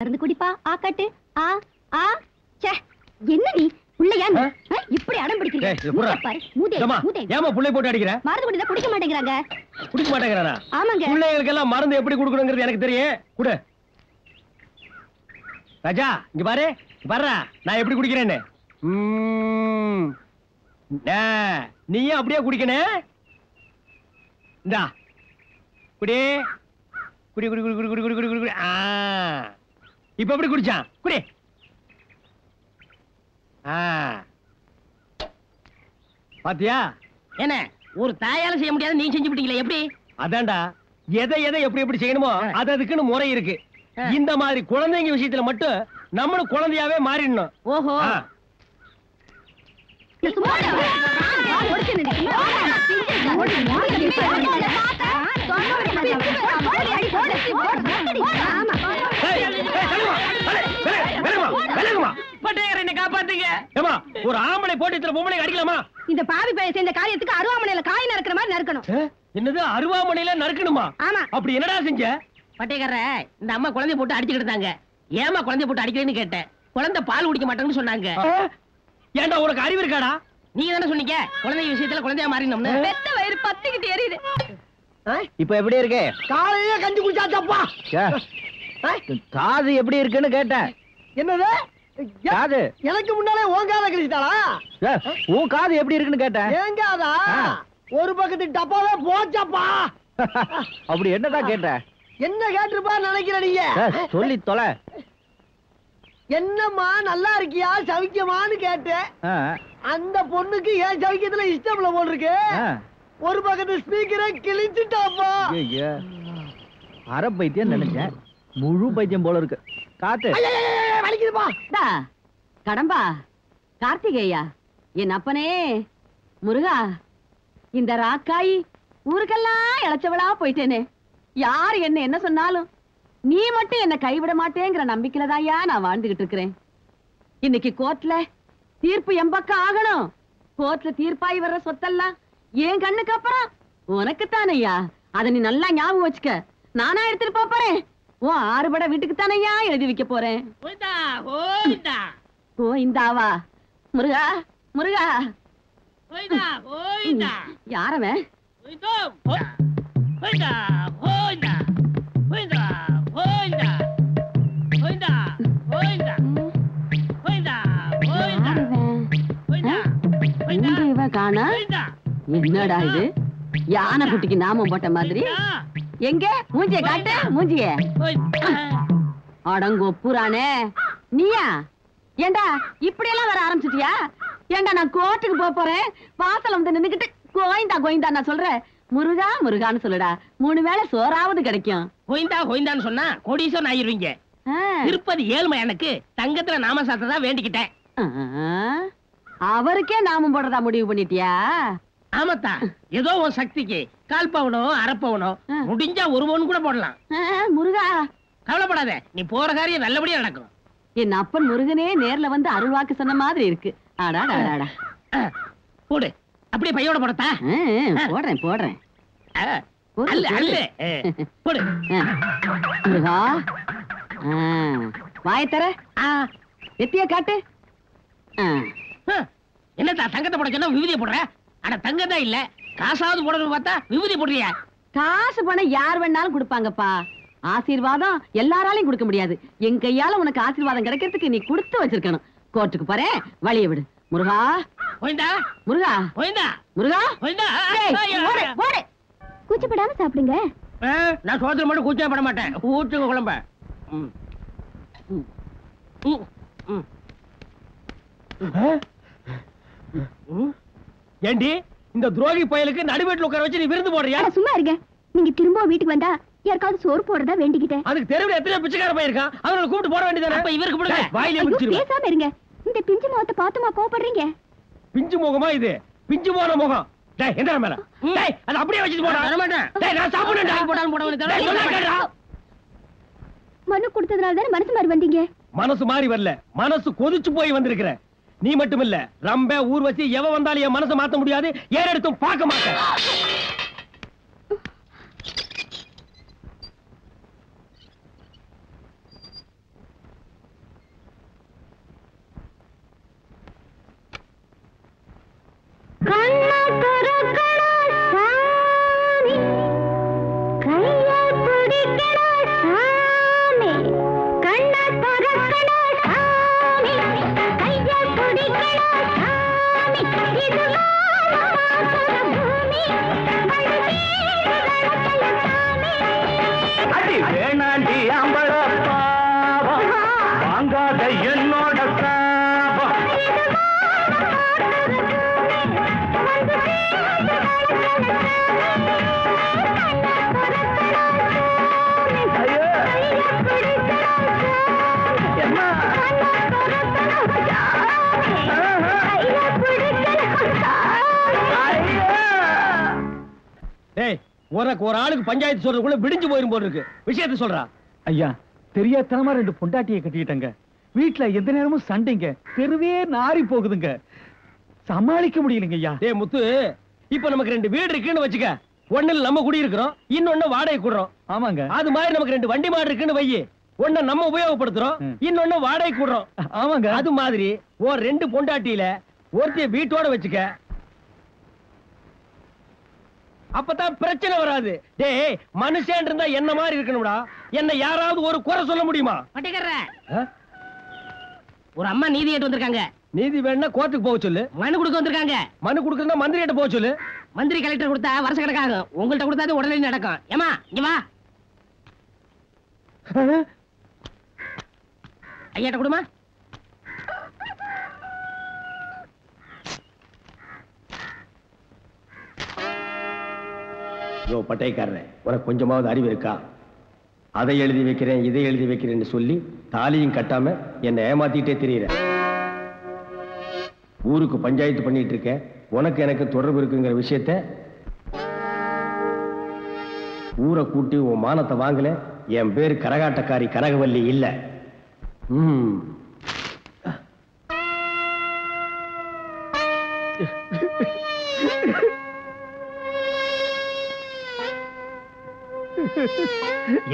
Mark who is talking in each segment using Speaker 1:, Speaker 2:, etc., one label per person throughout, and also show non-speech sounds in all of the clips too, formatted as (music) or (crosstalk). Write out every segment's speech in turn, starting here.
Speaker 1: மருந்து குடிப்பா ஆ கட்டு ஆ ஆ ச்சே என்ன நீ?
Speaker 2: ஆ,
Speaker 1: இப்படி அடம் பிடிக்கிறீங்க.
Speaker 2: ஏய், இது புறா.
Speaker 1: மூஞ்ச பாரு மூதே
Speaker 2: ஏம்மா,
Speaker 1: மூதே
Speaker 2: ஏம்மா புள்ளை போட்டு அடிக்கிற?
Speaker 1: மருந்து குடிதான் குடிக்க மாட்டேங்கிறாங்க.
Speaker 2: குடிக்க மாட்டேங்கிறானா?
Speaker 1: ஆமாங்க.
Speaker 2: பிள்ளைகளுக்கு எல்லாம் மருந்து எப்படி கொடுக்கணுங்கிறது எனக்கு தெரியும். குடு. ராஜா இங்க பாரு இங்க பாருடா நான் எப்படி குடிக்கிறேன்னு. ம்ம். டே, நீயும் அப்படியே குடிக்கணும் இந்தா. குடி. குடி குடி குடி குடி குடி குடி குடி குடி குடி. ஆ. இப்ப எப்படி குடிச்சான் குடி பாத்தியா
Speaker 3: என்ன ஒரு தாயால செய்ய முடியாது நீங்க செஞ்சு விட்டீங்களே எப்படி
Speaker 2: அதான்டா எதை எதை எப்படி எப்படி செய்யணுமோ அது அதுக்குன்னு முறை இருக்கு இந்த மாதிரி குழந்தைங்க விஷயத்துல மட்டும் நம்மளும் குழந்தையாவே மாறிடணும்
Speaker 3: ஓஹோ
Speaker 1: ஆமா
Speaker 2: விலகுமா,
Speaker 3: என்ன காப்பாத்துங்க.
Speaker 2: ஏம்மா, ஒரு ஆம்பளை போட்டு இத்தனை பொம்பளை அடிக்கலாமா?
Speaker 1: இந்த பாவி பையன் செஞ்ச காரியத்துக்கு அருவாமனையில காய் நறுக்கிற மாதிரி நறுக்கணும்.
Speaker 2: என்னது அருவாமனையில நறுக்கணுமா?
Speaker 1: ஆமா.
Speaker 2: அப்படி என்னடா செஞ்ச?
Speaker 3: பட்டேகர இந்த அம்மா குழந்தைய போட்டு அடிச்சுக்கிட்டு இருந்தாங்க. ஏமா குழந்தைய போட்டு அடிக்கிறேன்னு கேட்டேன். குழந்தை பால் குடிக்க மாட்டேன்னு சொன்னாங்க.
Speaker 2: ஆ? ஏன்டா உனக்கு அறிவு இருக்காடா?
Speaker 3: நீங்க தானே சொன்னீங்க? குழந்தை விஷயத்துல குழந்தையா மாறினோம்னு
Speaker 1: பெத்த வயிறு பத்திக்கிட்டு எரியுது.
Speaker 4: இப்ப எப்படி இருக்கு?
Speaker 5: காலையில கஞ்சி குடிச்சாச்சப்பா
Speaker 4: காது எப்படி இருக்குன்னு கேட்டேன்.
Speaker 5: என்னது?
Speaker 4: காது.
Speaker 5: எனக்கு முன்னாலே உன் காதை கழிச்சிட்டாளா
Speaker 4: உன் காது எப்படி இருக்குன்னு கேட்டேன்.
Speaker 5: ஏங்காதா
Speaker 4: ஆ.
Speaker 5: ஒரு பக்கத்து டப்பாவே போச்சப்பா?
Speaker 4: அப்படி என்னதான் கேட்டேன்
Speaker 5: என்ன கேட்டிருப்பா நினைக்கிற நீங்க?
Speaker 4: சொல்லி தொலை.
Speaker 5: என்னம்மா நல்லா இருக்கியா? சவிக்கமான்னு கேட்டேன். அந்த பொண்ணுக்கு ஏன் சவிக்கத்துல இஷ்டம்ல போல் இருக்கு. ஒரு பக்கத்து ஸ்பீக்கரை கிழிச்சுட்டாப்பா.
Speaker 4: அரை பைத்தியம் நினைச்சேன். முழு பைத்தியம் போல இருக்கு. காத்து.
Speaker 5: வலிக்குதுப்பா
Speaker 6: டா, கடம்பா கார்த்திகேயா என் அப்பனே முருகா இந்த ராக்காய் ஊருக்கெல்லாம் இழைச்சவளா போயிட்டேனே. யார் என்ன என்ன சொன்னாலும் நீ மட்டும் என்ன கைவிட மாட்டேங்கிற நம்பிக்கையிலதான்யா நான் வாழ்ந்துகிட்டு இருக்கிறேன். இன்னைக்கு கோர்ட்ல தீர்ப்பு என் பக்கம் ஆகணும். கோர்ட்ல தீர்ப்பாய் வர்ற சொத்தெல்லாம் என் கண்ணுக்கு அப்புறம் உனக்கு தானையா அதை நீ நல்லா ஞாபகம் வச்சுக்க. நானா எடுத்துட்டு போறேன். உன் ஆறுபட வீட்டுக்கு தானையா எழுதி வைக்க போறேன்? கோயிந்தாவா முருகா முருகா. யாரவன்? என்னடா இது? யானை குட்டிக்கு நாமம் போட்ட மாதிரி? எங்க? மூஞ்சிய காட்டு மூஞ்சிய.
Speaker 3: போய்தா
Speaker 6: அடங்கொப்புறானே நீயா? ஏண்டா இப்படி எல்லாம் வர ஆரம்பிச்சிட்டியா? ஏண்டா நான் கோர்ட்டுக்கு போக போறேன். வாசல்ல வந்து நின்னுக்கிட்டு கோயிந்தா கோயிந்தா நான் சொல்றேன். முருகா முருகான்னு சொல்லுடா. மூணு வேளை சோறாவது கிடைக்கும்.
Speaker 3: கோயிந்தா கோயிந்தான்னு சொன்னா கோடீஸ்வரன் ஆயிருவீங்க. திருப்பதி ஏழுமை எனக்கு தங்கத்துல நாம சாத்ததா வேண்டிக்கிட்டேன்.
Speaker 6: அவருக்கே நாமம் போடுறதா முடிவு பண்ணிட்டியா?
Speaker 3: ஆமாத்தா. ஏதோ உன் சக்திக்கு கால் பவுனோ அரை பவுனோ
Speaker 6: ஆ.
Speaker 3: முடிஞ்சா ஒரு பவுன் கூட போடலாம்.
Speaker 6: முருகா.
Speaker 3: கவலைப்படாத நீ போற காரியம் நல்லபடியா நடக்கும்.
Speaker 6: என் அப்பன் முருகனே நேர்ல வந்து அருள்வாக்கு சொன்ன மாதிரி இருக்கு. அடாடாடாடா
Speaker 3: ஆ, போடு. அப்படியே பையோட போடத்தா?
Speaker 6: போடுறேன் போடுறேன். போடு. முருகா. ஆ, வாயைத் தர
Speaker 3: ஆ,
Speaker 6: எத்திய காட்டு.
Speaker 3: என்னத்தா தங்கத்தை போட சொன்னா விபூதியை போடுற? அட தங்கம் தான் இல்ல. காசாவது போடணும்னு பார்த்தா விபூதி போடுறியா?
Speaker 6: காசு பணம் யார் வேணாலும் கொடுப்பாங்கப்பா. ஆசீர்வாதம் எல்லாராலையும் கொடுக்க முடியாது. என் கையால உனக்கு ஆசீர்வாதம் கிடைக்கிறதுக்கு நீ கொடுத்து வச்சிருக்கணும். கோர்ட்டுக்கு போறேன் வழிய விடு. முருகா.
Speaker 3: போயிந்தா
Speaker 6: முருகா.
Speaker 3: போயிந்தா
Speaker 6: முருகா.
Speaker 3: போயிந்தா.
Speaker 1: கூச்சப்படாம சாப்பிடுங்க.
Speaker 3: நான் சோதனை மட்டும் கூச்சம் பட மாட்டேன். ஊற்றுங்க குழம்ப. ம். ம். ம்.
Speaker 2: ஏண்டி இந்த துரோகி பயலுக்கு நடுவேட்டில் உட்கார வச்சு நீ விருந்து போடுறியா?
Speaker 1: சும்மா இருங்க. நீங்க திரும்ப வீட்டுக்கு வந்தா யாருக்காவது சோறு போடுறதா வேண்டிக்கிட்டேன்.
Speaker 2: அதுக்கு தெருவில் எத்தனை பிச்சைக்கார பையன் இருக்கான். அவனை கூப்பிட்டு போட வேண்டியதானே
Speaker 3: அப்ப இவருக்கு போடுங்க.
Speaker 2: டேய், வாயிலே
Speaker 1: ஐயோ,
Speaker 2: முடிச்சிருவேன்
Speaker 1: பேசாம இருங்க. இந்த பிஞ்சு முகத்தை பார்த்துமா கோபப்படுறீங்க
Speaker 2: பிஞ்சு முகமா இது? பிஞ்சு போன முகம். டேய் எந்த மேல. டேய் அது அப்படியே வச்சுட்டு போடா.
Speaker 3: தர மாட்டேன்.
Speaker 2: டேய் நான் சாப்பிடுறேன்டா
Speaker 3: வாங்கி போடாலும் போட வேண்டியது
Speaker 2: டேய்.
Speaker 1: மனு கொடுத்ததுனால தானே மனசு மாதிரி வந்தீங்க?
Speaker 2: மனசு மாறி வரல. மனசு கொதிச்சு போய் வந்திருக்கிற நீ மட்டும் இல்ல ரம்ப ஊர்வசி எவ வந்தாலும் என் மனசை மாத்த முடியாது. ஏறெடுத்தும் பார்க்க மாட்டேன். ஆளுக்கு பஞ்சாயத்து சொல்றதுக்குள்ள விடிஞ்சு போயிரும் போல இருக்கு. விஷயத்த சொல்றா.
Speaker 4: ஐயா தெரியாதனமா ரெண்டு பொண்டாட்டியை கட்டிக்கிட்டங்க வீட்டுல எந்த நேரமும் சண்டைங்க. தெருவே நாரி போகுதுங்க. சமாளிக்க முடியலைங்க ஐயா.
Speaker 2: டேய் முத்து இப்ப நமக்கு ரெண்டு வீடு இருக்குன்னு வச்சுக்க. ஒண்ணுல நம்ம குடி இருக்கிறோம் இன்னொன்னு வாடகை கூடுறோம்
Speaker 4: ஆமாங்க.
Speaker 2: அது மாதிரி நமக்கு ரெண்டு வண்டி மாடு இருக்குன்னு வையி. ஒண்ண நம்ம உபயோகப்படுத்துறோம். இன்னொன்னு வாடகை கூடுறோம்
Speaker 4: ஆமாங்க.
Speaker 2: அது மாதிரி ஒரு ரெண்டு பொண்டாட்டியில ஒருத்தைய வீட்டோட வச்சுக்க அப்பதான் பிரச்சனை வராது. டேய் மனுஷன் இருந்தா என்ன மாதிரி இருக்கணும்டா? என்ன யாராவது ஒரு குறை சொல்ல முடியுமா?
Speaker 3: ஒரு அம்மா நீதி கேட்டு வந்திருக்காங்க.
Speaker 2: நீதி வேணும்னா கோர்ட்டுக்கு போக சொல்லு.
Speaker 3: மனு கொடுக்க வந்திருக்காங்க.
Speaker 2: மனு கொடுக்கறதா மந்திரி கிட்ட போக சொல்லு.
Speaker 3: மந்திரி கலெக்டர் கொடுத்தா வருஷ கணக்காகும். உங்கள்ட்ட கொடுத்தா உடனே நடக்கும். ஏமா இங்க வா. ஐயாட்ட கொடுமா.
Speaker 2: யோ பட்டைக்காரன் உனக்கு கொஞ்சமாவது அறிவு இருக்கா? அதை எழுதி வைக்கிறேன் இதை எழுதி வைக்கிறேன்னு சொல்லி தாலியும் கட்டாம என்னை ஏமாத்திட்டே தெரியுற. ஊருக்கு பஞ்சாயத்து பண்ணிட்டு இருக்க உனக்கு எனக்கு தொடர்பு இருக்குங்கிற விஷயத்த ஊரை கூட்டி உன் மானத்தை வாங்கல என் பேர் கரகாட்டக்காரி கனகவல்லி இல்ல. ம்.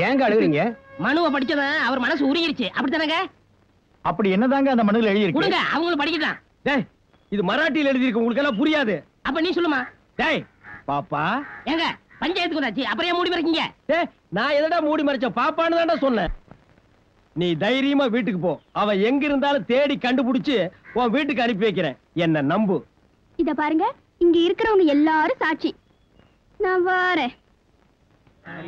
Speaker 4: ஏங்க அழுகுறீங்க?
Speaker 3: மனுவை படிச்சவன் அவர் மனசு உருகிருச்சு அப்படித்தானங்க?
Speaker 4: அப்படி என்னதாங்க அந்த மனுவில் எழுதி
Speaker 3: கொடுங்க அவங்களும் படிக்கட்டான்
Speaker 2: டேய் இது மராட்டியில் எழுதியிருக்கு உங்களுக்கு எல்லாம் புரியாது.
Speaker 3: அப்ப நீ சொல்லுமா?
Speaker 2: டேய் பாப்பா.
Speaker 3: ஏங்க பஞ்சாயத்துக்கு வந்தாச்சு அப்புறம் ஏன் மூடி மறைக்கீங்க
Speaker 2: டேய் நான் எதடா மூடி மறைச்சேன் பாப்பான்னு தான்டா சொன்னேன். நீ தைரியமா வீட்டுக்கு போ. அவன் எங்க இருந்தாலும் தேடி கண்டுபிடிச்சு உன் வீட்டுக்கு அனுப்பி வைக்கிறேன். என்ன நம்பு?
Speaker 1: இத பாருங்க இங்க இருக்கிறவங்க எல்லாரும் சாட்சி. நான் வாரேன்.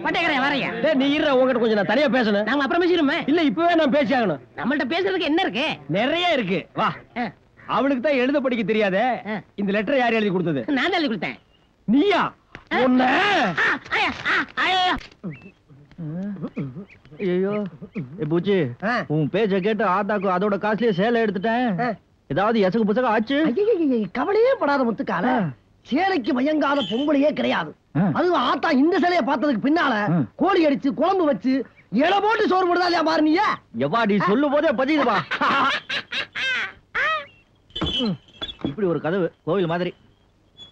Speaker 3: பட்டேக்கறேன் வரையா.
Speaker 2: டேய் நீ இருற உங்ககிட்ட கொஞ்சம் நான் தனியா பேசணும்.
Speaker 3: நாங்க அப்புறம் பேசிடுமே
Speaker 2: இல்ல இப்பவே நான் பேசி ஆகணும்
Speaker 3: நம்மள்ட்ட பேசுறதுக்கு என்ன இருக்கு?
Speaker 2: நிறைய இருக்கு. வா.
Speaker 3: ஆ,
Speaker 2: அவளுக்கு தான் எழுத படிக்க தெரியாதே.
Speaker 3: ஆ.
Speaker 2: இந்த லெட்டர் யார் எழுதி கொடுத்தது?
Speaker 3: நான் தான் எழுதி கொடுத்தேன்.
Speaker 2: நீயா? உன்ன?
Speaker 3: ஆ, ஐயா, ஆ, ஐயா.
Speaker 4: ஐயோ ஏ பூச்சி. உன் பேச்ச கேட்டு ஆத்தாக்கு அதோட காசுலயே சேலை எடுத்துட்டேன். ஏதாவது எசகு புசகு ஆச்சு?
Speaker 5: கவலையே படாத முத்துக்கால. சேலைக்கு மயங்காத பொம்பளையே கிடையாது. அதுவும் ஆத்தா இந்த சிலைய பார்த்ததுக்கு பின்னால. கோழி அடிச்சு குழம்பு வச்சு இலை போட்டு சோறு போடுதா இல்லையா பாரு நீயே?
Speaker 4: எவாடி சொல்லும் போதே பதியுதுவா இப்படி ஒரு கதவு கோவில் மாதிரி.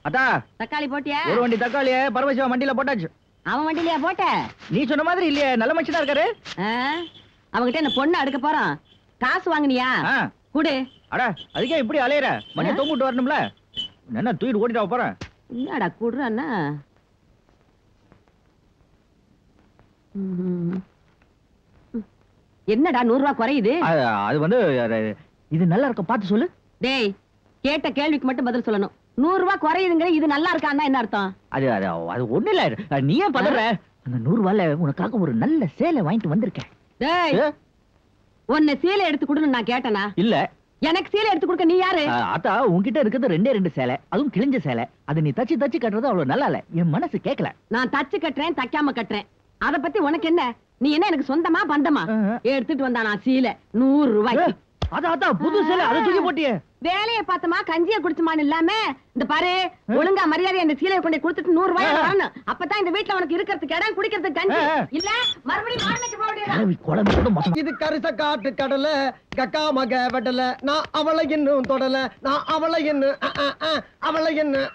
Speaker 4: அத்தா
Speaker 6: தக்காளி போட்டியா?
Speaker 4: ஒரு வண்டி தக்காளிய பரமசிவா வண்டியில போட்டாச்சு.
Speaker 6: அவன் வண்டியிலயா போட்ட?
Speaker 4: நீ சொன்ன மாதிரி இல்லையே நல்ல மனுஷனா இருக்காரு.
Speaker 6: ஆ? அவன்கிட்ட என்ன பொண்ணு அடுக்க போறான். காசு வாங்குனியா?
Speaker 4: ஆ,
Speaker 6: குடு.
Speaker 4: அட அதுக்கே இப்படி அலையற? மணியை தொங்கிட்டு வரணும்ல. என்ன தூக்கிட்டு ஓடிட்டு போறேன்
Speaker 6: என்னடா குடுறான்னா. என்னடா நூறு ரூபாய் குறையுது
Speaker 4: அது வந்து இது நல்லா இருக்க பார்த்து சொல்லு.
Speaker 6: டேய் கேட்ட கேள்விக்கு மட்டும் பதில் சொல்லணும். நூறு ரூபாய் குறையுதுங்கிற இது நல்லா இருக்கான்னா என்ன அர்த்தம்?
Speaker 4: அது அது அது ஒண்ணு இல்ல. நீ ஏன் பதற? அந்த நூறு ரூபாயில உனக்காக ஒரு நல்ல சேலை வாங்கிட்டு வந்திருக்கேன்.
Speaker 6: டேய் உன்னை சீலை எடுத்து கொடுன்னு நான் கேட்டனா?
Speaker 4: இல்ல.
Speaker 6: எனக்கு சீலை எடுத்து கொடுக்க நீ யாரு?
Speaker 4: அத்தா உன்கிட்ட இருக்கிறது ரெண்டே ரெண்டு சேலை. அதுவும் கிழிஞ்ச சேலை. அது நீ தச்சு தச்சு கட்டுறது அவ்வளவு நல்லா இல்ல. என் மனசு கேட்கல
Speaker 6: நான் தச்சு கட்டுறேன் தைக்காம கட்டுறேன். அத பத்தி உனக்கு என்ன? நீ என்ன எனக்கு சொந்தமா பந்தமா. எடுத்துட்டு வந்தா நான் சீலை. நூறு ரூபாய்க்கு.
Speaker 4: அத்தா புது சேலை அதை தூக்கி போட்டியே.
Speaker 6: வேலைய பார்த்தமா கஞ்சிய குடிச்சுமான்னு இல்லாம இந்த பாரு ஒழுங்கா மரியாதை அந்த சீலையை கொண்டு கொடுத்துட்டு நூறு ரூபாய். வரணும் அப்பதான் இந்த வீட்டுல உனக்கு இருக்கிறதுக்கு இடம் குடிக்கிறதுக்கு கஞ்சி. இல்ல மறுபடியும் போக
Speaker 5: இது கரிச காட்டு கடல கக்கா மக வெடல நான் அவளை இன்னும் தொடல. நான் அவளை இன்னும் அவளை இன்னும்.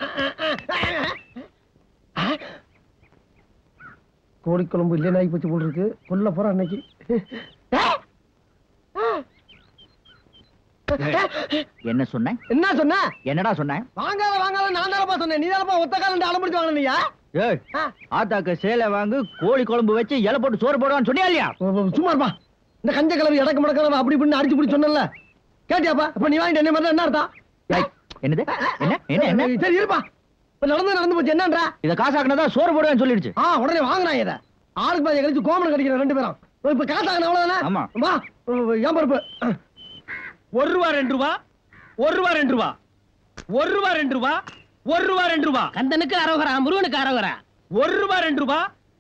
Speaker 5: கோழிக்குழம்பு இல்லைன்னு ஆகி போச்சு போல் இருக்கு. கொல்ல போற அன்னைக்கு.
Speaker 4: என்ன சொன்னேன்
Speaker 5: என்ன சொன்ன?
Speaker 4: என்னடா சொன்னேன்
Speaker 5: வாங்காத வாங்காத நான் தானப்பா சொன்னேன். நீ தானப்பா ஒத்த காலம் அலம்பிடிச்சு வாங்கின நீயா
Speaker 4: ஏய்
Speaker 5: ஆ.
Speaker 4: ஆத்தாக்கு சேலை வாங்கு கோழி குழம்பு வச்சு இலை போட்டு சோறு போடுவான்னு சொன்னியா இல்லையா?
Speaker 5: ஓ, ஓ, சும்மா இருப்பா. இந்த கஞ்ச கிளவி இடக்கு முடக்கிறவ அப்படி இப்படின்னு அடிச்சு பிடிச்சி சொன்னல கேட்டியாப்பா? இப்ப நீ வாங்கிட்டு என்ன மாதிரி என்ன அர்த்தம்?
Speaker 4: என்னது? என்ன என்ன
Speaker 5: சரி இருப்பா. இப்ப நடந்து நடந்து போச்சு என்னன்றா?
Speaker 4: இத காசாக்குனதா சோறு போடுவேன்னு சொல்லிடுச்சு.
Speaker 5: ஆ உடனே வாங்குறாங்க இத. ஆளுக்கு பாதி கழிச்சு கோமணம் கடிக்கிற ரெண்டு பேரும். இப்ப காசாகன அவ்வளவுதானே?
Speaker 4: ஆமா.
Speaker 5: வா ஏன் பருப்பு
Speaker 2: ஒரு ரூபா ரெண்டு ரூபா. ஒரு ரூபா ரெண்டு ரூபா. ஒரு ரூபா ரெண்டு ரூபா. ஒரு ரூபா ரெண்டு ரூபா.
Speaker 3: கந்தனுக்கு அரோகரா முருகனுக்கு அரோகரா.
Speaker 2: ஒரு ரூபா ரெண்டு ரூபா.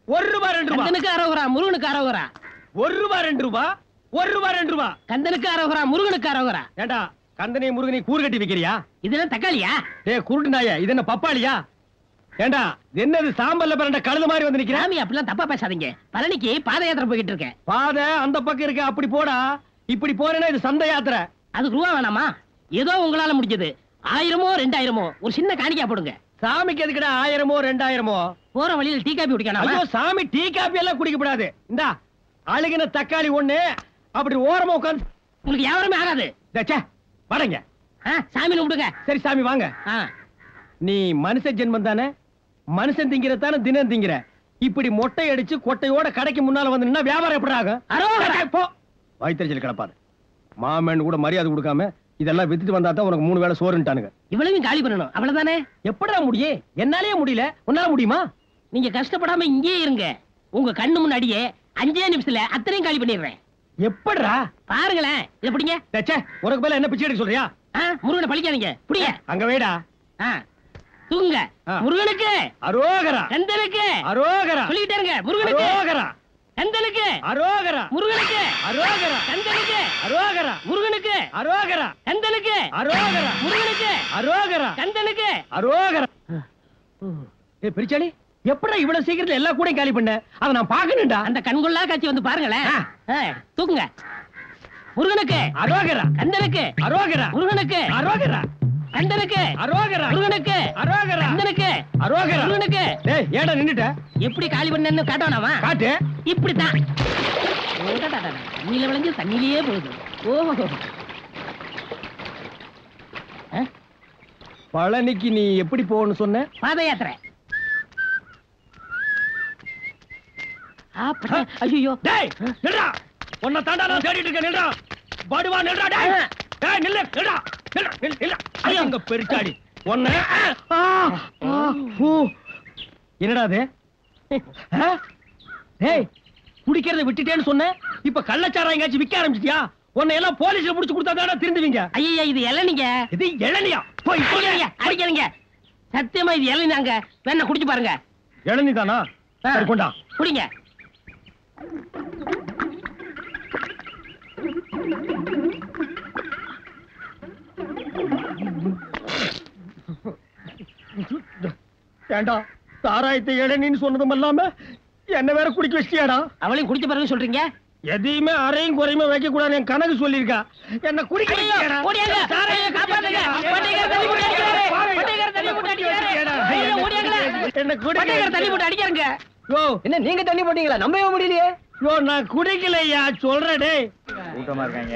Speaker 2: ஒரு ரூபா ரெண்டு ரூபா.
Speaker 3: கந்தனுக்கு அரோகரா முருகனுக்கு அரோகரா.
Speaker 2: ஒரு ரூபா ரெண்டு ரூபா. ஒரு ரூபா ரெண்டு ரூபா.
Speaker 3: கந்தனுக்கு அரோகரா முருகனுக்கு அரோகரா.
Speaker 2: ஏண்டா கந்தனை முருகனை கூறு கட்டி வைக்கிறியா?
Speaker 3: இது என்ன தக்காளியா?
Speaker 2: டேய் குருட்டு நாய இது என்ன பப்பாளியா? ஏண்டா என்னது சாம்பல்ல பிறண்ட கழுத மாதிரி வந்து நிக்கிறேன்
Speaker 3: சாமி அப்படிலாம் தப்பா பேசாதீங்க. பழனிக்கு பாத யாத்திரை போய்கிட்டு இருக்கேன்.
Speaker 2: பாதை அந்த பக்கம் இருக்கு அப்படி போடா. இப்படி போறேன்னா இது சந்த யாத்திரை.
Speaker 3: அதுக்கு ரூபா வேணாமா? ஏதோ உங்களால முடிஞ்சது. ஆயிரமோ ரெண்டாயிரமோ? ஒரு சின்ன காணிக்கா போடுங்க.
Speaker 2: சாமிக்கு எதுக்குடா ஆயிரமோ ரெண்டாயிரமோ?
Speaker 3: போற வழியில் டீ காப்பி குடிக்கணும்
Speaker 2: சாமி டீ காப்பி எல்லாம் குடிக்கப்படாது இந்தா அழுகின தக்காளி ஒண்ணு அப்படி ஓரமா உட்காந்து
Speaker 3: உங்களுக்கு யாருமே ஆகாது.
Speaker 2: வரங்க
Speaker 3: சாமி கும்பிடுங்க
Speaker 2: சரி சாமி வாங்க. நீ மனுஷ ஜென்மம் தானே? மனுஷன் திங்கிறதானே தினம் திங்கிற? இப்படி மொட்டை அடிச்சு கொட்டையோட கடைக்கு முன்னால வந்து நின்னா வியாபாரம் எப்படி ஆகும்? வயிற்றுச்சல் கிளப்பாது மாமன் கூட மரியாதை கொடுக்காம இதெல்லாம் வித்துட்டு வந்தா தான் உனக்கு மூணு வேளை சோறுன்ட்டானுங்க
Speaker 3: இவ்வளவையும் காலி பண்ணணும். அவ்வளவுதானே?
Speaker 2: எப்படிடா முடியும் என்னாலயே முடியல. உன்னால முடியுமா?
Speaker 3: நீங்க கஷ்டப்படாம இங்கேயே இருங்க. உங்க கண்ணு முன்னாடியே அஞ்சே நிமிஷத்துல அத்தனையும் காலி பண்ணிடுறேன்.
Speaker 2: எப்படிடா?
Speaker 3: பாருங்களேன். இத பிடிங்க.
Speaker 2: தச்சே உனக்கு மேல என்ன பிச்சை எடுக்க சொல்றியா?
Speaker 3: ஆ, முருகனை பழிக்காதீங்க. பிடிங்க.
Speaker 2: அங்க வேடா.
Speaker 3: ஆ, தூங்குங்க.
Speaker 2: ஆ.
Speaker 3: முருகனுக்கு.
Speaker 2: அரோகரா.
Speaker 3: கந்தனுக்கு
Speaker 2: அரோகரா.
Speaker 3: சொல்லிக்கிட்டே இருங்க முருகனுக்கு.
Speaker 2: அரோகரா.
Speaker 3: கந்தனுக்கு
Speaker 2: அரோகரா.
Speaker 3: முருகனுக்கு
Speaker 2: அரோகரா.
Speaker 3: கந்தனுக்கு
Speaker 2: அரோகரா.
Speaker 3: முருகனுக்கு
Speaker 2: அரோகரா.
Speaker 3: கந்தனுக்கு
Speaker 2: அரோகரா.
Speaker 3: முருகனுக்கு
Speaker 2: அரோகரா.
Speaker 3: கந்தனுக்கு
Speaker 2: அரோகரா. ஏய் பிரிச்சாளி எப்படா இவ்வளவு சீக்கிரத்துல எல்லா கூடையும் காலி பண்ண? அத நான் பாக்கணும்டா
Speaker 3: அந்த கண்கொள்ளா காட்சி வந்து பாருங்களேன். தூக்குங்க. முருகனுக்கு
Speaker 2: அரோகரா.
Speaker 3: கந்தனுக்கு
Speaker 2: அரோகரா.
Speaker 3: முருகனுக்கு.
Speaker 2: அரோகரா.
Speaker 3: கந்தனுக்கு
Speaker 2: அரோகரா.
Speaker 3: முருகனுக்கு
Speaker 2: அரோகரா.
Speaker 3: கந்தனுக்கு
Speaker 2: அரோகரா.
Speaker 3: முருகனுக்கு.
Speaker 2: டேய் ஏடா நின்னுட்ட?
Speaker 3: எப்படி காலி பண்ணு காட்டவனாமா
Speaker 2: காட்டு.
Speaker 3: ஓடடடடட. தண்ணியில விளைஞ்சு தண்ணியிலேயே போகுது. ஓஹோ
Speaker 2: பழனிக்கு நீ எப்படி போகணும்னு சொன்ன?
Speaker 3: பாத யாத்திரை ஐயோ
Speaker 2: டேய் நில்றா. உன்னை தாண்டா நான் தேடிட்டு இருக்கேன் நில்றா. படுவா நில்றா டேய். டேய் நில்லு நில்றா. அங்க பெருச்சாடி. ஒன்னு என்னடா அது? ஏய் குடிக்கிறத விட்டுட்டேன்னு சொன்ன? இப்ப கள்ளச்சாரம் எங்காச்சும் விக்க ஆரம்பிச்சிட்டியா? உன்னை எல்லாம் போலீஸ்ல புடிச்சு கொடுத்தா திருந்துவீங்க?
Speaker 3: ஐயா இது இளநீங்க.
Speaker 2: இது இளநியா? போய்
Speaker 3: அடிக்கிறீங்க சத்தியமா இது இளநிதாங்க வேணா குடிச்சு பாருங்க.
Speaker 2: இளநீ தானா கொண்டா
Speaker 3: குடிங்க. Thank you.
Speaker 2: ஏண்டா சாராயத்தை இளநின்னு சொன்னதும் இல்லாம என்ன வேற குடிக்க வச்சியாடா
Speaker 3: அவளையும் குடிச்ச பிறகு சொல்றீங்க?
Speaker 2: எதையுமே அறையும் குறையுமே வைக்க கூடாது என் கணக்கு சொல்லியிருக்கா. என்ன குடிக்க என்ன
Speaker 5: நீங்க தண்ணி போட்டீங்களா? நம்பவே முடியலையே?
Speaker 2: யோ நான் குடிக்கலையா? சொல்றேன்
Speaker 4: கூட்டமா இருக்காங்க.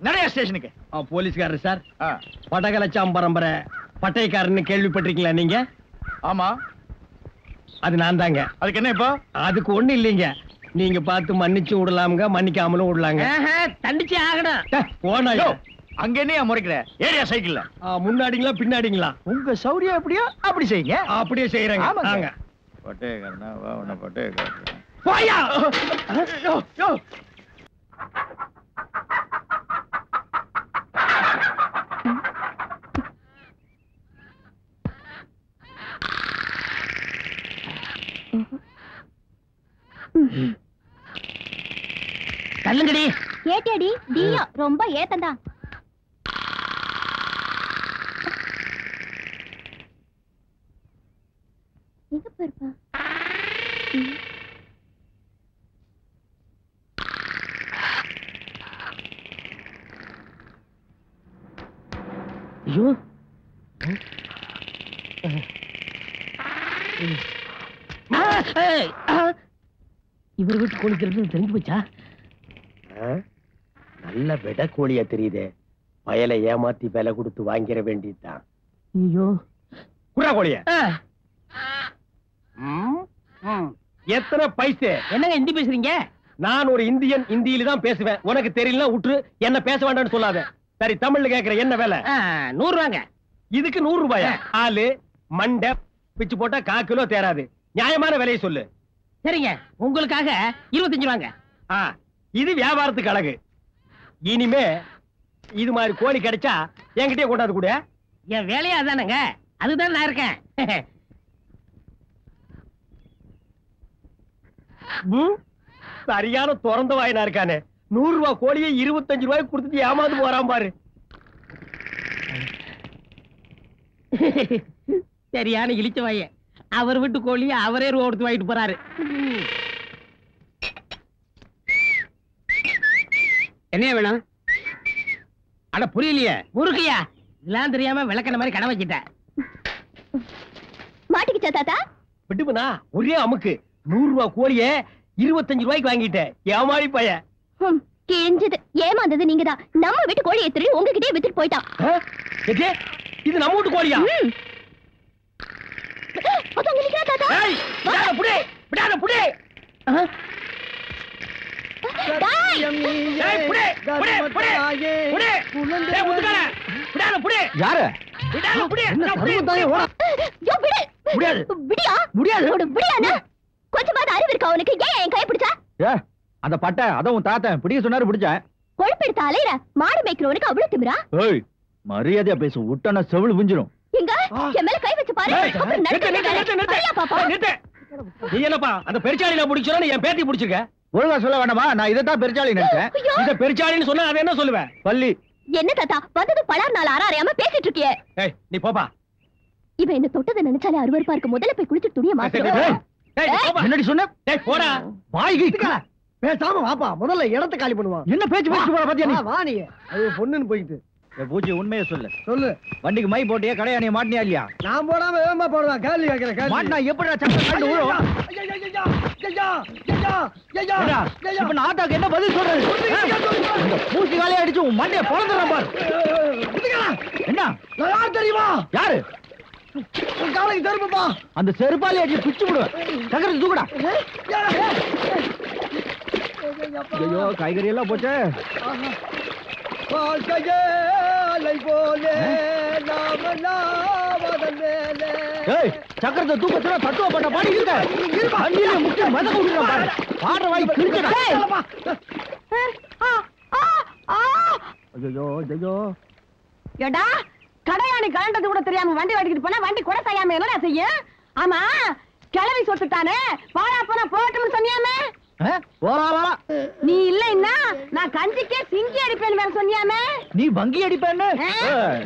Speaker 4: நிறைய ஸ்டேஷனுக்கு.
Speaker 2: ஆ, போலீஸ்காரர் சார்.
Speaker 4: ஆ,
Speaker 2: பட்டகலச்சாம் பரம்பரை பட்டைக்காரன்னு கேள்விப்பட்டிருக்கீங்களா நீங்க?
Speaker 4: ஆமா.
Speaker 2: அது நான் தாங்க.
Speaker 4: அதுக்கு என்ன இப்போ?
Speaker 2: அதுக்கு ஒண்ணு இல்லைங்க. நீங்க பார்த்து மன்னிச்சு விடலாமுங்க மன்னிக்காமலும் விடலாங்க.
Speaker 3: தண்டிச்சே ஆகணும்.
Speaker 2: டே, போனா
Speaker 4: யோ, அங்க என்னையா முறைக்கிற? ஏரியா சைக்கிள்ல.
Speaker 2: முன்னாடிங்களா பின்னாடிங்களா?
Speaker 4: உங்க சௌரியம் எப்படியோ அப்படி செய்யுங்க.
Speaker 2: அப்படியே செய்யறேங்க
Speaker 4: ஆமாங்க.
Speaker 2: வாங்க
Speaker 4: பட்டேக்காரனா வா உன்னை பட்டேக்காரன்
Speaker 2: போயா
Speaker 3: தள்ளுங்கடி.
Speaker 1: ஏட்டடி தீயா ரொம்ப ஏத்தந்தா எங்க பாருப்பா?
Speaker 3: ஐயோ. இவர் வீட்டு கோழிக்கிறது தெரிஞ்சு போச்சா?
Speaker 2: நல்ல விட கோழியா தெரியுதே. பயலை ஏமாத்தி விலை கொடுத்து வாங்கிட வேண்டியதுதான்.
Speaker 3: ஐயோ.
Speaker 2: குறா கோழிய. எத்தனை பைசே?
Speaker 3: என்னங்க ஹிந்தி பேசுறீங்க?
Speaker 2: நான் ஒரு இந்தியன் இந்தியில தான் பேசுவேன். உனக்கு தெரியலனா விட்டுரு என்ன பேச வேண்டாம்னு சொல்லாத. சரி தமிழ்ல கேக்குற என்ன வேலை?
Speaker 3: நூறு ரூபாங்க
Speaker 2: இதுக்கு நூறு ரூபாயா? ஆளு மண்டை பிச்சு போட்டா கா கிலோ தேராது. நியாயமான விலையை சொல்லு.
Speaker 3: சரிங்க. உங்களுக்காக இருபத்தஞ்சு ரூபாங்க.
Speaker 2: ஆ இது வியாபாரத்துக்கு அழகு. இனிமே இது மாதிரி கோழி கிடைச்சா என்கிட்டயே கொண்டாந்து கூட.
Speaker 3: என் வேலையா அதானங்க. அதுதான் நான் இருக்கேன்.
Speaker 2: சரியான திறந்த வாயினா இருக்கானே. நூறு ரூபாய் கோழியை இருபத்தஞ்சு ரூபாய்க்கு கொடுத்துட்டு ஏமாந்து போறான் பாரு.
Speaker 3: சரியான இழிச்ச வாய. அவர் வீட்டு கோழிய அவரே ரூபா கொடுத்து வாங்கிட்டு போறாரு. என்ன வேணும்? அட புரியலையே. முறுக்கையா இதெல்லாம் தெரியாம விளக்கண மாதிரி கடை வச்சிட்டேன்
Speaker 1: மாட்டிக்கிச்சா தாத்தா?
Speaker 2: விட்டுப்பனா ஒரே அமுக்கு. நூறு ரூபாய் கோழியை இருபத்தஞ்சு ரூபாய்க்கு வாங்கிட்டேன். ஏமாளி பையன்.
Speaker 1: ஹம், கிழிஞ்சது ஏமாந்தது நீங்க தான் நம்ம வீட்டு கோழி எடுத்துட்டு உங்ககிட்டயே வித்துட்டு போயிட்டான்?
Speaker 2: இது நம்ம வீட்டு கோழியா? ஏய், விடாத புடி, புடி.
Speaker 1: கொஞ்சமாவது அறிவு இருக்கா உனக்கு? ஏன் என் கை பிடிச்சா?
Speaker 4: ஏ அந்த பட்டை அதான் உன் தாத்தன். பிடிக்க சொன்னாரு பிடிச்சேன்.
Speaker 1: கொழுப்பெடுத்த அலையிற மாடு மேய்க்கிறவனுக்கு அவ்வளவு திமிரா?
Speaker 4: ஏய் மரியாதையா பேசு. விட்டனா செவிழ் விஞ்சிரும்.
Speaker 1: எங்க? என் மேல கை வச்சு பாரு.
Speaker 2: ஏய்,
Speaker 1: அப்புறம்
Speaker 2: நிறுத்து, நிறுத்து, நிறுத்து, நிறுத்து.
Speaker 1: ஐயா பாப்பா
Speaker 2: நிறுத்து. நீ என்னப்பா அந்த பெருச்சாளியில பிடிச்சோன்னு என் பேத்தி பிடிச்சிருக்க?
Speaker 4: ஒழுங்கா சொல்ல வேண்டாமா? நான் பெருச்சாளி நினைச்சேன்.
Speaker 2: இத பெருச்சாளின்னு சொன்னா அதை என்ன சொல்லுவேன்
Speaker 4: பள்ளி.
Speaker 1: என்ன தாத்தா வந்தது பலார் நாள் ஆறாறையாம பேசிட்டு இருக்கியே.
Speaker 2: ஏய் நீ போப்பா.
Speaker 1: இவன் என்ன தொட்டதை நினைச்சாலே அருவருப்பா இருக்கு. முதல்ல போய் குளிச்சு துணியை
Speaker 2: ஏய்,
Speaker 1: மாத்து
Speaker 2: ஏய், ஏய், நீ போப்பா.
Speaker 4: முன்னாடி சொன்ன?
Speaker 2: ஏய், போடா.
Speaker 4: வாய்க்கு
Speaker 5: பேசாம வாப்பா. முதல்ல இடத்த காலி பண்ணுவான்.
Speaker 4: என்ன பேச்சு பேச்சு போற பாத்தியா நீ?
Speaker 5: வா, வா நீ. அது பொண்ணுன்னு போயிட்டு.
Speaker 4: பூச்சி உண்மையை சொல்லு
Speaker 5: சொல்லு
Speaker 4: வண்டிக்கு மை போட்டியா கடையாணிய மாட்டினியா இல்லையா
Speaker 5: நான் போடாம வேகமா போடுவேன் கேள்வி கேட்கிறேன் கேள்வி
Speaker 4: மாட்டினா எப்படிடா சட்டை கண்டு
Speaker 5: ஐயா.
Speaker 4: இப்ப நான் ஆத்தாக்கு என்ன பதில் சொல்றது? இந்த பூச்சி காலையை அடிச்சு உன் மண்டைய பொழந்துடுறேன் பாரு? என்ன
Speaker 5: யார் தெரியுமா
Speaker 4: யாரு
Speaker 5: காலைக்கு தெருப்புப்பா
Speaker 4: அந்த செருப்பாலே அடிச்சு பிச்சு விடுவேன் சக்கரத்து தூக்குடா ஐயோ காய்கறி எல்லாம் போச்சே
Speaker 5: வாழ்க்கையே அலை போலே நாம நாவதன் மேலே
Speaker 4: ஏய் சக்கரத்தை தூக்கத்துல தத்துவ பண்ண பாடி இருக்க. அண்ணிலே முக்கிய மதக விடுறேன் பாரு. பாடுற வாய் கிழிச்சடா ஐயோ ஐயோ
Speaker 6: ஏடா கடையாணி கலண்டது கூட தெரியாம வண்டி ஓட்டிக்கிட்டு போனா வண்டி கூட செய்யாம என்னடா செய்யும்? ஆமா கிளவி சொட்டுட்டானே பாழா போனா போகட்டும்னு சொன்னியாமே? நீ இல்லைன்னா நான் கஞ்சிக்கே சிங்கி அடிப்பேன்னு வேற சொன்னியாமே?
Speaker 4: நீ வங்கி அடிப்பேன்னு?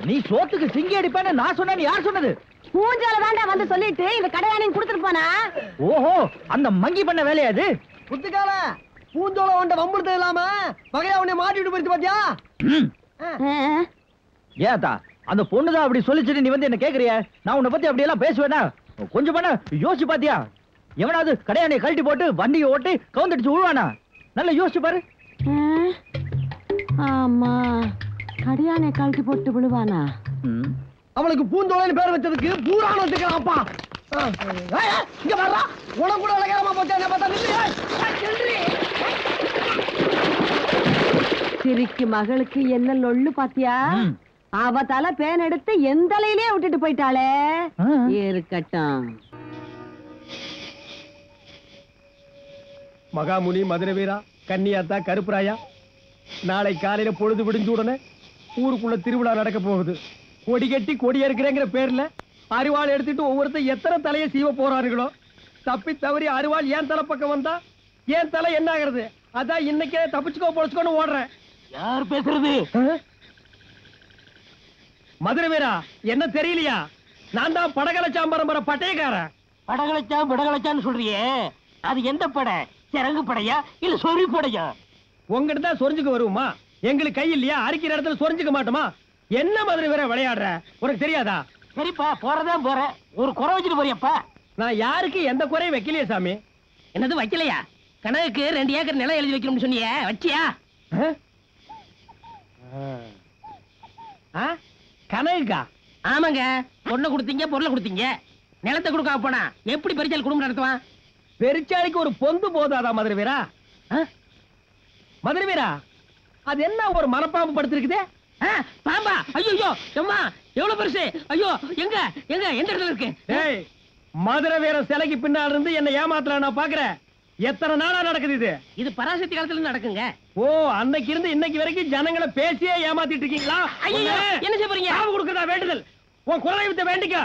Speaker 4: நீ சோத்துக்கு சிங்கி அடிப்பேன்னு நான் சொன்னேன் யார் சொன்னது?
Speaker 6: பூஞ்சால தாண்டா வந்து சொல்லிட்டு இந்த கடையாணின்னு கொடுத்துட்டு போனா?
Speaker 4: ஓஹோ அந்த மங்கி பண்ண வேலையா அது?
Speaker 5: புத்துக்கால பூஞ்சோல உண்ட வம்புடுத்த இல்லாம வகையா உன்னை மாட்டிட்டு போயிடுச்சு பாத்தியா?
Speaker 4: ஏத்தா அந்த பொண்ணுதான் அப்படி சொல்லிச்சுட்டு நீ வந்து என்ன கேக்குறிய? நான் உன்னை பத்தி அப்படி எல்லாம் பேசுவேனா? கொஞ்சம் பண்ண யோசிச்சு பாத்தியா? எவனாவது கடையானைய கழட்டி போட்டு வண்டியை ஓட்டி கவுந்தடிச்சு விழுவானா நல்லா யோசிச்சு பாரு.
Speaker 6: ஆமா. கடையானை கழட்டி போட்டு விழுவானா?
Speaker 4: ம்.
Speaker 5: அவளுக்கு பூஞ்சோலைன்னு பேர் வச்சதுக்கு பூரான வச்சுக்கிறான்ப்பா இங்க வர்றா உனக்கு கூட அழகாரமா போச்சு? என்ன பார்த்தா.
Speaker 6: சிரிக்கு மகளுக்கு என்ன லொள்ளு பாத்தியா. அவ தலை பேன் எடுத்து எந்த தலையிலே விட்டுட்டு போயிட்டாளே. இருக்கட்டும்.
Speaker 2: மகாமுனி மதுரை வீரா கன்னியாத்தா கருப்பராயா. நாளை காலையில பொழுது விடிஞ்ச உடனே ஊருக்குள்ள திருவிழா நடக்க போகுது. கொடி கட்டி கொடி இருக்கிறேங்கிற பேர்ல அரிவாள் எடுத்துட்டு ஒவ்வொருத்தர் எத்தனை தலையை சீவ போறார்களோ தப்பி தவறி அரிவாள் ஏன் தலை பக்கம் வந்தா ஏன் தலை என்ன ஆகுறது? அதான் இன்னைக்கே தப்பிச்சுக்கோ பொழைச்சுக்கோன்னு ஓடுறேன்.
Speaker 3: யார் பேசுறது?
Speaker 2: மதுரை வீரா என்ன தெரியலையா? நான் தான் படகல சாம்பரம்பர பட்டயக்காரன்.
Speaker 3: படகளைச்சா படகளைச்சான்னு சொல்றியே. அது எந்த படை? சிறங்கு படையா இல்ல சொறி படையா?
Speaker 2: உங்ககிட்ட தான் சொரிஞ்சுக்க வருவோமா? எங்களுக்கு கை இல்லையா? அரிக்கிற இடத்துல சொரிஞ்சுக்க மாட்டோமா? என்ன மதுரை வீரா விளையாடுற? உனக்கு தெரியாதா?
Speaker 3: சரிப்பா போறதா போற. ஒரு குறை வச்சுட்டு போறியப்பா
Speaker 2: நான் யாருக்கு எந்த குறையும் வைக்கலையே சாமி.
Speaker 3: என்னது வைக்கலையா? கனவுக்கு ரெண்டு ஏக்கர் நிலம் எழுதி வைக்கணும்னு சொன்னியே வச்சியா?
Speaker 2: ஆ? கனகுக்கா
Speaker 3: ஆமாங்க. பொண்ணை கொடுத்தீங்க பொருளை கொடுத்தீங்க. நிலத்தை கொடுக்காம போனா எப்படி பரிச்சல் குடும்பம் நடத்துவான்?
Speaker 2: பெருச்சாளிக்கு ஒரு பொந்து போதாதா மதுரை வீரா? மதுரை வீரா அது என்ன ஒரு மனப்பாம்பு படுத்திருக்குதே?
Speaker 3: பாம்பா ஐயோ எம்மா எவ்வளவு பெருசு? ஐயோ எங்க எங்க எந்த இடத்துல இருக்கு?
Speaker 2: ஏய் மதுரை வீர சிலைக்கு பின்னால இருந்து என்ன ஏமாத்தல நான் பாக்குறேன். எத்தனை நாளா நடக்குது இது?
Speaker 3: இது பராசக்தி காலத்துல இருந்து நடக்குங்க.
Speaker 2: ஓ அன்னைக்கு இருந்து இன்னைக்கு வரைக்கும் ஜனங்களை பேசியே ஏமாத்திட்டு இருக்கீங்களா?
Speaker 3: ஐயோ என்ன செய்ய போறீங்க?
Speaker 2: கொடுக்கறதா வேண்டுதல். உன் குலதெய்வத்தை வேண்டிக்க.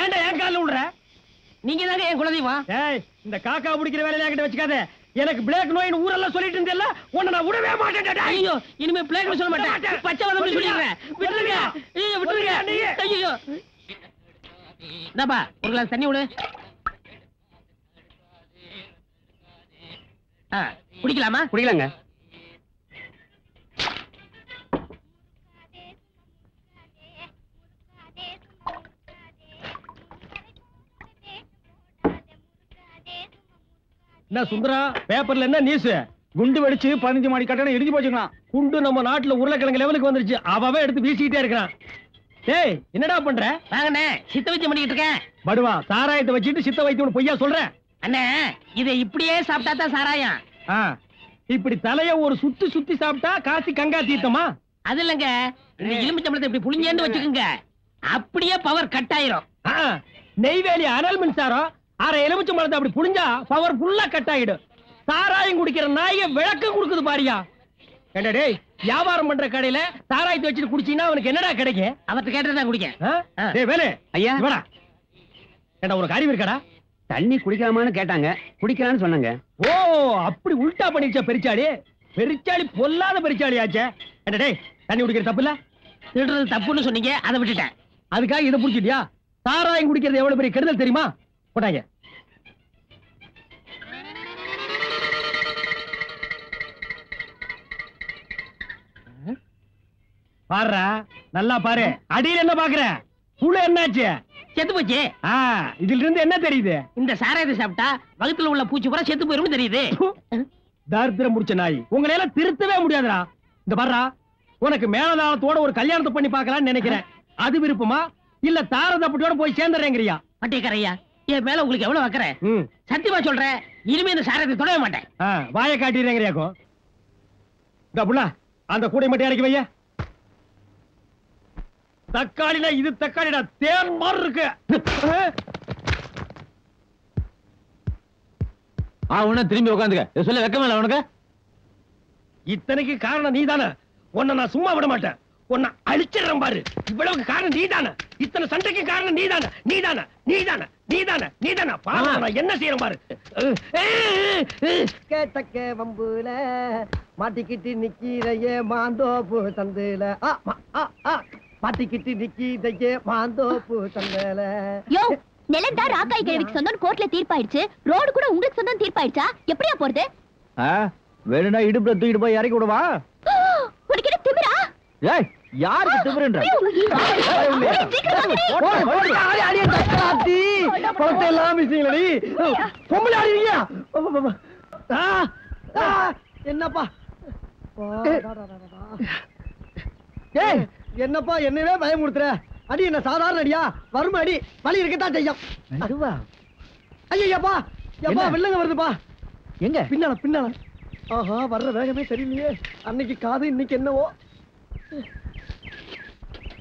Speaker 2: ஏன்டா என் கால்ல விடுற
Speaker 3: நீங்க தாங்க என் குலதெய்வம்?
Speaker 2: ஏய் இந்த காக்கா பிடிக்கிற வேலையில என்கிட்ட வச்சுக்காத. எனக்கு பிளாக் நோயின் ஊரெல்லாம் சொல்லிட்டு இருந்தேல்ல உன்னை நான் விடவே மாட்டேன்
Speaker 3: ஐயோ இனிமே பிளேக்னு சொல்ல மாட்டேன். பச்சை வந்து சொல்லிடுறேன். விட்டுருங்க. ஐயோ விட்டுருங்க.
Speaker 2: நீயே.
Speaker 3: ஐயோ இந்தாப்பா ஒரு கிளாஸ் தண்ணி விடு. ஆ, குடிக்கலாமா?
Speaker 7: குடிக்கலாங்க.
Speaker 2: என்ன சுந்தரா? பேப்பர்ல என்ன நியூஸ்
Speaker 4: குண்டு வெடிச்சு பதினஞ்சு மாடி கட்டணம் இடிஞ்சு போச்சுங்களா
Speaker 2: குண்டு நம்ம நாட்டுல உருளைக்கிழங்கு லெவலுக்கு வந்துருச்சு. அவவே எடுத்து வீசிக்கிட்டே இருக்கிறான். டேய் என்னடா பண்ற?
Speaker 3: வாங்கண்ணே சித்த வச்சு பண்ணிக்கிட்டு இருக்கேன்.
Speaker 2: படுவா சாராயத்தை வச்சுட்டு சித்த வைத்தியம் பொய்யா சொல்றேன்
Speaker 3: அண்ணே இதை இப்படியே சாப்பிட்டா தான் சாராயம்.
Speaker 2: இப்படி தலைய ஒரு சுத்தி சுத்தி சாப்பிட்டா காசி கங்கா தீர்த்தமா?
Speaker 3: அது இல்லைங்க இந்த எலும்பு சம்பளத்தை இப்படி புளிஞ்சேன்னு வச்சுக்கோங்க. அப்படியே பவர் கட் ஆயிரும்.
Speaker 2: நெய்வேலி அனல் மின்சாரம் அரை எலுமிச்சை மரத்தை அப்படி புழிஞ்சா பவர் ஃபுல்லா கட் ஆயிடும். சாராயம் குடிக்கிற நாய விளக்கம் கொடுக்குது பாரியா. ஏண்டா டேய் வியாபாரம் பண்ற கடையில சாராயத்தை வச்சுட்டு குடிச்சீங்கன்னா அவனுக்கு என்னடா கிடைக்கும்?
Speaker 3: அவர்கிட்ட கேட்டு தான் குடிக்க.
Speaker 2: டேய் வேலு
Speaker 7: ஐயா.
Speaker 2: இவடா ஏண்டா உனக்கு அறிவு இருக்காடா?
Speaker 7: தண்ணி குடிக்கலாமான்னு கேட்டாங்க. குடிக்கலாம்னு சொன்னாங்க.
Speaker 2: ஓ அப்படி உல்டா பண்ணிச்சா பெரிச்சாளி. பெரிச்சாளி பொல்லாத பெரிச்சாளி ஆச்சே. டேய் தண்ணி குடிக்கிற தப்பு இல்ல
Speaker 3: திருடுறது தப்புன்னு சொன்னீங்க அதை விட்டுட்டேன்.
Speaker 2: அதுக்காக இதை புடிச்சிட்டியா? சாராயம் குடிக்கிறது எவ்வளவு பெரிய கெடுதல் தெரியுமா? போட்டாங்க பாருடா நல்லா பாரு. அடியில என்ன பாக்குற? புழு என்னாச்சு?
Speaker 3: செத்து போச்சு.
Speaker 2: இதுல இருந்து என்ன தெரியுது?
Speaker 3: இந்த சாராயத்தை சாப்பிட்டா வகுத்துல உள்ள பூச்சி பூரா செத்து போயிரும்னு தெரியுது.
Speaker 2: தரித்திரம் முடிச்ச நாய். உங்களை எல்லாம் திருத்தவே முடியாதுடா. இந்த பாருடா உனக்கு மேலதாளத்தோட ஒரு கல்யாணத்தை பண்ணி பார்க்கலாம்னு நினைக்கிறேன். அது விருப்பமா? இல்ல தாரதப்பட்டியோட போய் சேர்ந்துறேங்கிறியா
Speaker 3: பட்டியக்காரையா என் மேல உங்களுக்கு எவ்வளவு வைக்கிற
Speaker 2: ம்.
Speaker 3: சத்தியமா சொல்றேன் இனிமே இந்த சாராயத்தை தொடவே மாட்டேன்.
Speaker 2: வாயை காட்டிடுறேங்கிறியாக்கோ இந்த புள்ள அந்த கூடை மட்டும் இறக்கி வைய. தக்காளில இது தக்காளிடா தேன் மாதிரி இருக்கு.
Speaker 4: ஆ உன்ன திரும்பி உட்காந்துக்க சொல்ல வெக்கமே இல்லை உனக்கு?
Speaker 2: இத்தனைக்கு காரணம் நீதானே. உன்னை நான் சும்மா விட மாட்டேன். உன்னை அழிச்சிடுறேன் பாரு. இவ்வளவுக்கு காரணம் நீதானே. இத்தனை சண்டைக்கு காரணம் நீதானே. நீதானே. நீதானே. நீதானே. நீதானே. பாரு நான் என்ன செய்யறேன் பாரு.
Speaker 5: கேட்டக்க வம்புல மாட்டிக்கிட்டு நிக்கிறையே மாந்தோப்பு ஆ. மாட்டிக்கிட்டு நிக்கிறையே மாந்தோப்பு தந்துல.
Speaker 1: யோ நிலம் தான் ராக்காய் கேள்விக்கு சொந்தம் கோர்ட்ல தீர்ப்பாயிடுச்சு. ரோடு கூட உங்களுக்கு சொந்தம் தீர்ப்பாயிடுச்சா? எப்படியா போறது?
Speaker 4: வேணும்னா இடுப்புல தூக்கிட்டு போய் இறக்கி விடுவா
Speaker 1: உனக்கு என்ன திமிரா?
Speaker 4: ஏய் யாருக்கு திமிருன்ற.
Speaker 5: பணத்தை எல்லாம் மிஸ்ஸிங்களடி பொம்பளை ஆடுவீங்க என்னப்பா. ஏய். என்னப்பா என்னவே பயமுறுத்துற? அடி என்ன சாதாரண அடியா? வறுமை அடி. வலி இருக்கத்தான் செய்யும்.
Speaker 4: மெதுவா.
Speaker 5: ஐயப்பா எப்பா? வில்லங்க வருதுப்பா.
Speaker 4: எங்க?
Speaker 5: பின்னால பின்னால. ஆஹா வர்ற வேகமே சரியில்லையே. அன்னைக்கு காது இன்னைக்கு என்னவோ?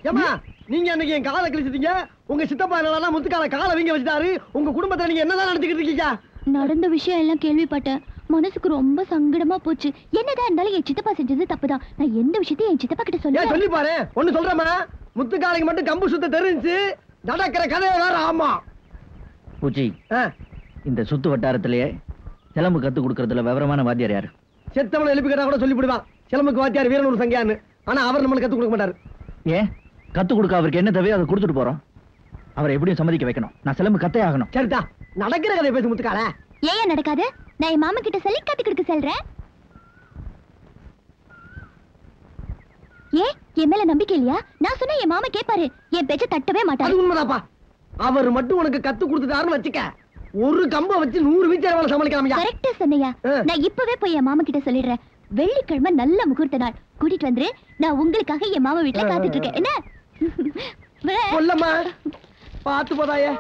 Speaker 5: ஏமா நீங்க அன்னைக்கு என் காதை கிழிச்சிட்டீங்க. உங்க சித்தப்பா என்னடா முத்துக்கால காலை வீங்க வச்சுட்டாரு. உங்க குடும்பத்தை நீங்க என்னதான் நடந்துக்கிட்டு இருக்கீங்க?
Speaker 1: நடந்த விஷயம் எல்லாம் கேள்விப்பட்டேன். மனசுக்கு ரொம்ப சங்கடமா போச்சு. என்னதான் இருந்தாலும் என் சித்தப்பா செஞ்சது தப்புதான். நான் எந்த விஷயத்தையும் என் சித்தப்பா கிட்ட சொல்ல
Speaker 5: சொல்லி பாரு. ஒண்ணு சொல்றேம்மா. முத்துக்காலைக்கு மட்டும் கம்பு சுத்த தெரிஞ்சு நடக்கிற கதையை வேற ஆமா.
Speaker 4: பூச்சி
Speaker 5: ஆ,
Speaker 4: இந்த சுத்து வட்டாரத்திலேயே சிலம்பு கத்து கொடுக்கறதுல விவரமான வாத்தியார் யாரு?
Speaker 5: செத்தவளை எழுப்பி கேட்டா கூட சொல்லி விடுவான் சிலம்புக்கு வாத்தியார் வீரனூர் சங்கியான்னு. ஆனா அவர் நம்மளுக்கு கத்து கொடுக்க மாட்டாரு.
Speaker 4: ஏன்? கத்து கொடுக்க அவருக்கு என்ன தேவையோ அதை கொடுத்துட்டு போறோம். அவரை எப்படியும் சம்மதிக்க வைக்கணும். நான் சிலம்பு கத்தே ஆகணும்.
Speaker 5: சரிதா நடக்கிற கதையை பேசு முத்துக்கால
Speaker 1: ஏன் நடக்காது? நான் என் மாமா கிட்ட சொல்லி கத்து கொடுக்க சொல்றேன். ஏன்? என் மேல நம்பிக்கை இல்லையா? நான் சொன்னா என் மாமா கேட்பாரு. என் பேச்ச தட்டவே
Speaker 5: அது
Speaker 1: மாட்டாரு
Speaker 5: உண்மைதாப்பா. அவர் மட்டும் உனக்கு கத்து கொடுத்துட்டாருன்னு வச்சுக்க. ஒரு கம்ப வச்சு நூறு வீச்சர் வேலை சமாளிக்கலாமையா.
Speaker 1: கரெக்டா சொன்னையா.
Speaker 5: ஆ.
Speaker 1: நான் இப்பவே போய் என் மாமா கிட்ட சொல்லிடுறேன். வெள்ளிக்கிழமை நல்ல முகூர்த்த நாள். கூட்டிட்டு வந்துரு. நான் உங்களுக்காக என் மாமா வீட்டுல காத்துட்டு இருக்கேன். என்ன? (laughs) வரேன்.
Speaker 5: பார்த்து போதாயே